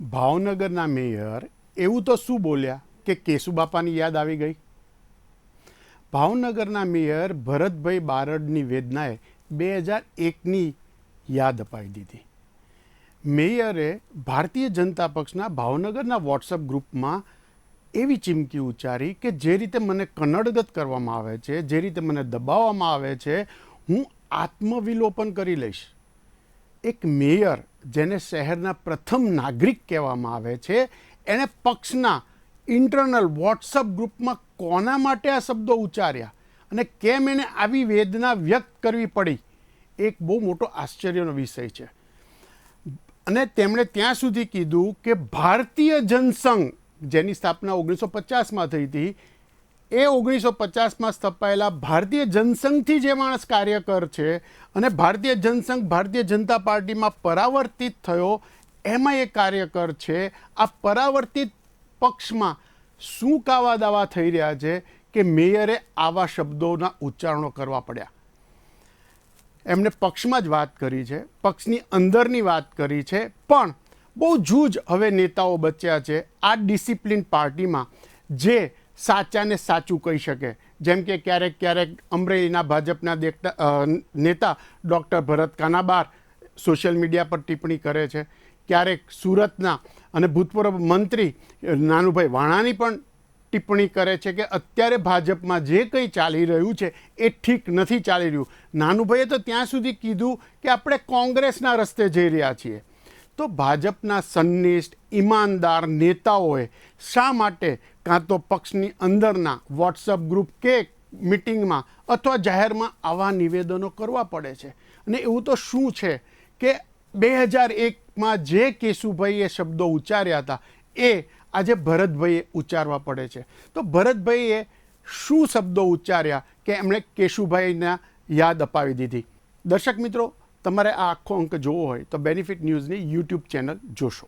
ભાવનગરના મેયર એવું તો શું બોલ્યા કે કેશુબાપાની યાદ આવી ગઈ? ભાવનગરના મેયર ભરતભાઈ બારડની વેદનાએ બે હજાર એકની યાદ અપાવી દીધી. મેયરે ભારતીય જનતા પક્ષના ભાવનગરના વોટ્સઅપ ગ્રુપમાં એવી ચીમકી ઉચ્ચારી કે જે રીતે મને કન્નડગત કરવામાં આવે છે, જે રીતે મને દબાવવામાં આવે છે, હું આત્મવિલોપન કરી લઈશ. એક મેયર જેને શહેરના પ્રથમ નાગરિક કહેવામાં આવે છે, એણે પક્ષના ઇન્ટરનલ વોટ્સઅપ ગ્રુપમાં કોના માટે આ શબ્દો ઉચ્ચાર્યા અને કેમ એને આવી વેદના વ્યક્ત કરવી પડી, એક બહુ મોટો આશ્ચર્યનો વિષય છે. અને તેમણે ત્યાં સુધી કીધું કે ભારતીય જનસંઘ, જેની સ્થાપના ઓગણીસો પચાસમાં થઈ હતી એ ઓગણીસો પચાસમાં સ્થપાયેલા ભારતીય જનસંઘથી જે માણસ કાર્યકર છે અને ભારતીય જનસંઘ ભારતીય જનતા પાર્ટીમાં પરાવર્તિત થયો, એમાં એ કાર્યકર છે. આ પરાવર્તિત પક્ષમાં શું કાવા દાવા થઈ રહ્યા છે કે મેયરે આવા શબ્દોના ઉચ્ચારણો કરવા પડ્યા? એમણે પક્ષમાં જ વાત કરી છે, પક્ષની અંદરની વાત કરી છે. પણ બહુ જૂજ હવે નેતાઓ બચ્યા છે આ ડિસિપ્લિન પાર્ટીમાં, જે સાચાને સાચું કહી શકે. જેમ કે ક્યારેક ક્યારેક અમરેલીના ભાજપના દેખતા નેતા doctor Bharat Kanabar social media પર ટિપ્પણી કરે છે. ક્યારેક સુરતના અને ભૂતપૂર્વ મંત્રી નાનુભાઈ વાણાની પણ ટિપ્પણી કરે છે કે અત્યારે ભાજપમાં જે કંઈ ચાલી રહ્યું છે એ ઠીક નથી ચાલી રહ્યું. નાનુભાઈએ તો ત્યાં સુધી કીધું કે આપણે કોંગ્રેસના રસ્તે જઈ રહ્યા છીએ. તો ભાજપના સંનિષ્ઠ, ઈમાનદાર નેતાઓએ શા માટે કાં તો પક્ષની અંદરના વોટ્સઅપ ગ્રુપ કે મિટિંગમાં અથવા જાહેરમાં આવા નિવેદનો કરવા પડે છે? અને એવું તો શું છે કે બે હજાર એકમાં જે કેશુભાઈએ શબ્દો ઉચ્ચાર્યા હતા, એ આજે ભરતભાઈએ ઉચ્ચારવા પડે છે. તો ભરતભાઈએ શું શબ્દો ઉચ્ચાર્યા કે એમણે કેશુભાઈના યાદ અપાવી દીધી? દર્શક મિત્રો તમારે આ આખો અંક જોવો હોય તો બેનિફિટ ન્યૂઝની યુટ્યુબ ચેનલ જોશો.